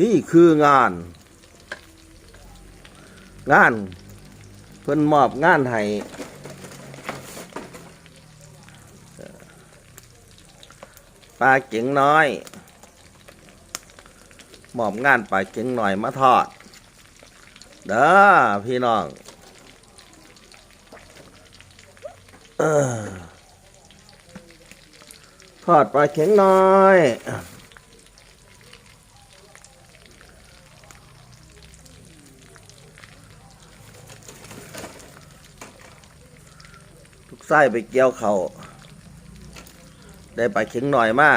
นี่คืองาน งาน เพิ่นมอบงานให้เอ่อปลาเก๋งน้อย มอบงานปลาเก๋งหน่อยมาทอด เด้อพี่น้องอทอดปลาเข็งน้อย ไส้ไปเกี่ยวเขาได้ปลาเข็งหน่อยมา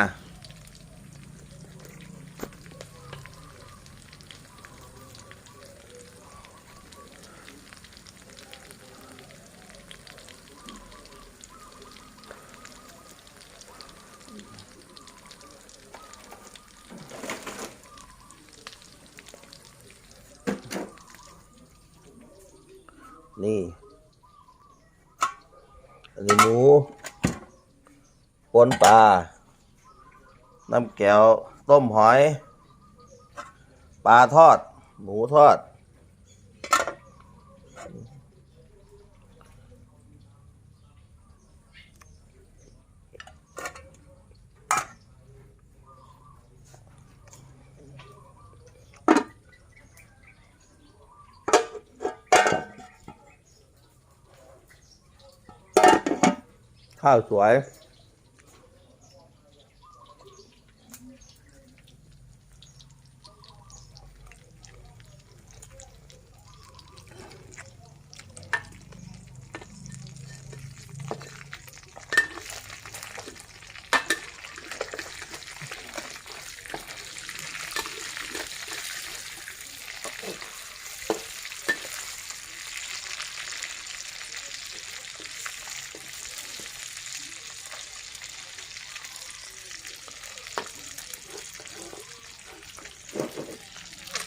นี่ อันนี้หมูปนปลา น้ำแก้ว ต้มหอย ปลาทอด หมูทอด ข้าวสวย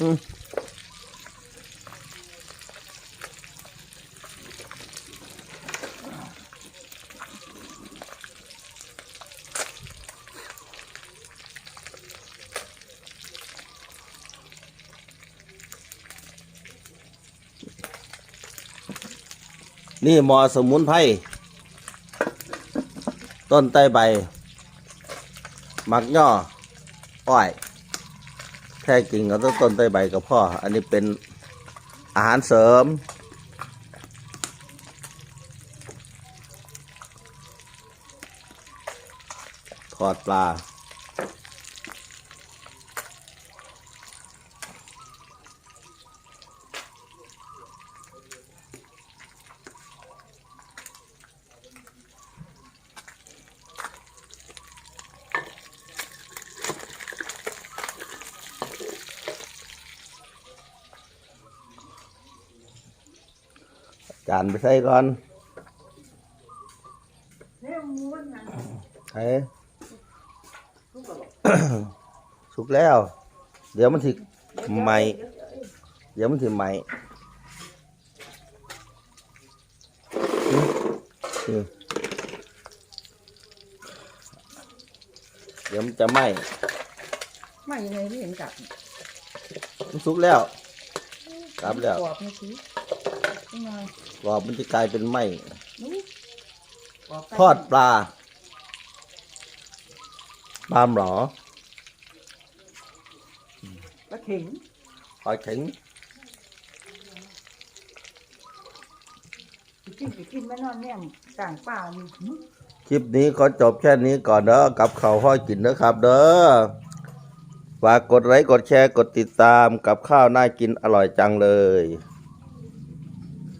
นี่หมอสมุนไพรต้นไตใบ หมักย่ออ้อย ท้จริงเราต้องต้นใต้ใบกับพ่อ อันนี้เป็นอาหารเสริม ทอดปลา จานไปใส่ก่อนเฮ้สุกแล้ว เดี๋ยวมันถิใหม่ เดี๋ยวมันถิใหม่อืมอืมเดี๋ยวมันจะไหม้ไม่ยังไงไม่เห็นกลับมันสุกแล้วกลับแล้วกรอบนี่สิยังไง กรอบมันจะกลายเป็นไหม้นู้กรอบใกล้ทอดปลาปลาหมอปลาเข็งปลาเข็งไปกินไปกินแม่นอนแน่มต่างป่าอยู่หึคลิปนี้ขอจบแค่นี้ก่อนเด้อกับข้าวห้อยกินนะครับ เด้อฝากกดไลค์กดแชร์กดติดตามกับข้าวน่ากินอร่อยจังเลย